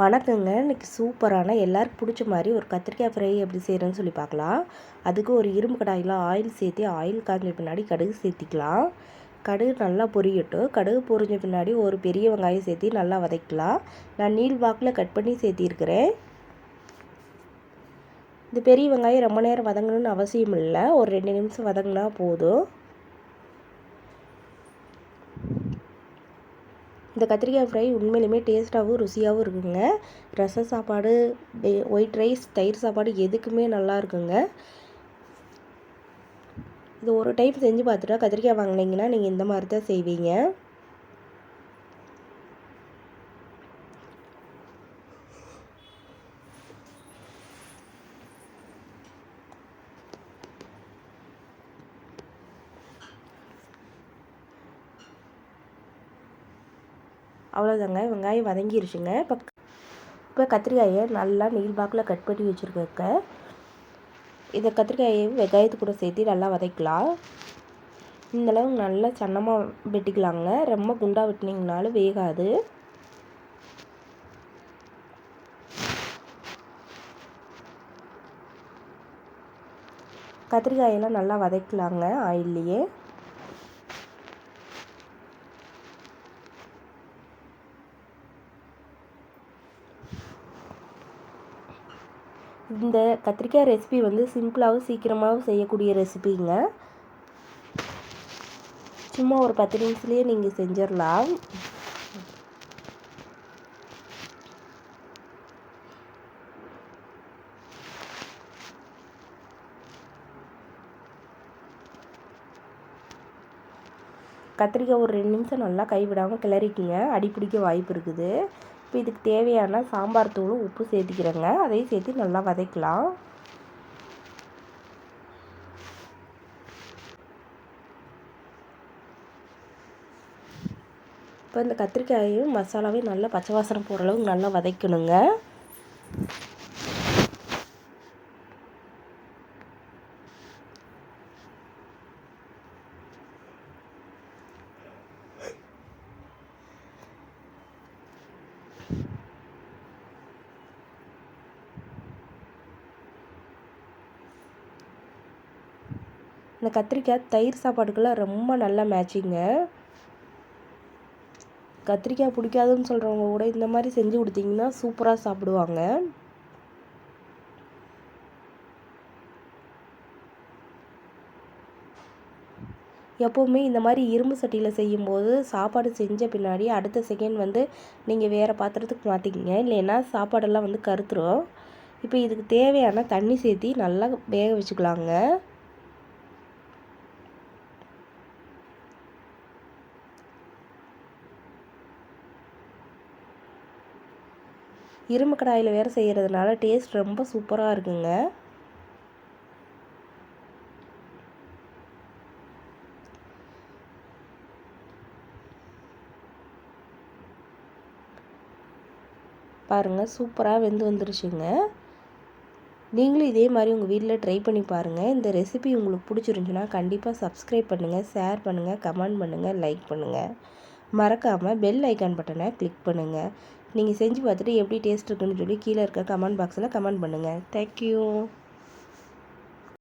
வணக்கங்க. இன்றைக்கி சூப்பரான எல்லாருக்கும் பிடிச்ச மாதிரி ஒரு கத்திரிக்காய் ஃப்ரை எப்படி செய்கிறேன்னு சொல்லி பார்க்கலாம். அதுக்கு ஒரு இரும்பு கடாயில் ஆயில் சேர்த்து ஆயில் காய்ஞ்ச பின்னாடி கடுகு சேர்த்திக்கலாம். கடுகு நல்லா பொரியட்டும். கடுகு பொரிஞ்ச பின்னாடி ஒரு பெரிய வெங்காயம் சேர்த்து நல்லா வதக்கலாம் நான் நீல் வாக்கில் கட் பண்ணி சேர்த்திருக்கிறேன். இந்த பெரிய வெங்காயம் ரொம்ப நேரம் வதங்கணும்னு அவசியம் இல்லை. ஒரு ரெண்டு நிமிஷம் வதங்கினா போதும். இந்த கத்திரிக்காய் ஃப்ரை உண்மையிலுமே டேஸ்ட்டாகவும் ருசியாகவும் இருக்குங்க. ரச சாப்பாடு ஒயிட் ரைஸ் தயிர் சாப்பாடு எதுக்குமே நல்லா இருக்குங்க. இது ஒரு டைம் செஞ்சு பார்த்துட்டா கத்திரிக்காய் வாங்கினீங்கன்னா நீங்கள் இந்த மாதிரி தான் செய்வீங்க. அவ்வளோதாங்க வெங்காயம் வதங்கிருச்சுங்க. இப்போ இப்போ கத்திரிக்காயை நல்லா நீள்பாக்கில் கட் பண்ணி வச்சுருக்க இதை கத்திரிக்காயை வெங்காயத்து கூட சேர்த்து நல்லா வதக்கலாம். இந்தளவு நல்லா சன்னமாக வெட்டிக்கலாங்க. ரொம்ப குண்டாக வெட்டினீங்கனாலும் வேகாது. கத்திரிக்காயெல்லாம் நல்லா வதக்கலாங்க ஆயில்லையே. இந்த கத்திரிக்காய் ரெசிபி வந்து சிம்பிளாகவும் சீக்கிரமாகவும் செய்யக்கூடிய ரெசிபிங்க சும்மா ஒரு பத்து நிமிஷத்துலேயே நீங்கள் செஞ்சிடலாம். கத்திரிக்காய் ஒரு ரெண்டு நிமிஷம் நல்லா கைவிடாமல் கிளறிக்கிங்க. அடி பிடிக்க வாய்ப்பு இருக்குது. இப்போ இதுக்கு தேவையான சாம்பார் தூளும் உப்பு சேர்த்திக்கிறேங்க. அதையும் சேர்த்து நல்லா வதக்கலாம். இப்போ இந்த கத்திரிக்காயையும் மசாலாவையும் நல்லா பச்சை வாசனை போகிற அளவுக்கு நல்லா வதக்கணுங்க. இந்த கத்திரிக்காய் தயிர் சாப்பாடுக்கெல்லாம் ரொம்ப நல்ல மேட்சிங்க கத்திரிக்காய் பிடிக்காதுன்னு சொல்கிறவங்க கூட இந்த மாதிரி செஞ்சு கொடுத்தீங்கன்னா சூப்பராக சாப்பிடுவாங்க. எப்போவுமே இந்த மாதிரி இரும்பு சட்டியில் செய்யும்போது சாப்பாடு செஞ்ச பின்னாடி அடுத்த செகண்ட் வந்து நீங்கள் வேறு பாத்திரத்துக்கு மாற்றிக்கிங்க இல்லைன்னா சாப்பாடெல்லாம் வந்து கருத்துரும். இப்போ இதுக்கு தேவையான தண்ணி சேர்த்தி நல்லா வேக வச்சுக்கலாங்க. இரும்பு கடாயில் வேறு செய்கிறதுனால டேஸ்ட் ரொம்ப சூப்பராக இருக்குங்க. பாருங்கள் சூப்பராக வெந்து வந்துருச்சுங்க. நீங்களும் இதே மாதிரி உங்கள் வீட்டில் ட்ரை பண்ணி பாருங்கள் இந்த ரெசிபி உங்களுக்கு பிடிச்சிருந்துச்சுன்னா கண்டிப்பாக சப்ஸ்கிரைப் பண்ணுங்கள் ஷேர் பண்ணுங்கள் கமெண்ட் பண்ணுங்கள் லைக் பண்ணுங்கள் மறக்காமல் பெல் ஐக்கான் பட்டனை கிளிக் பண்ணுங்கள் நீங்கள் செஞ்சு பார்த்துட்டு எப்படி டேஸ்ட் இருக்குன்னு சொல்லி கீழே இருக்க கமெண்ட் பாக்ஸில் கமெண்ட் பண்ணுங்கள் தேங்க்யூ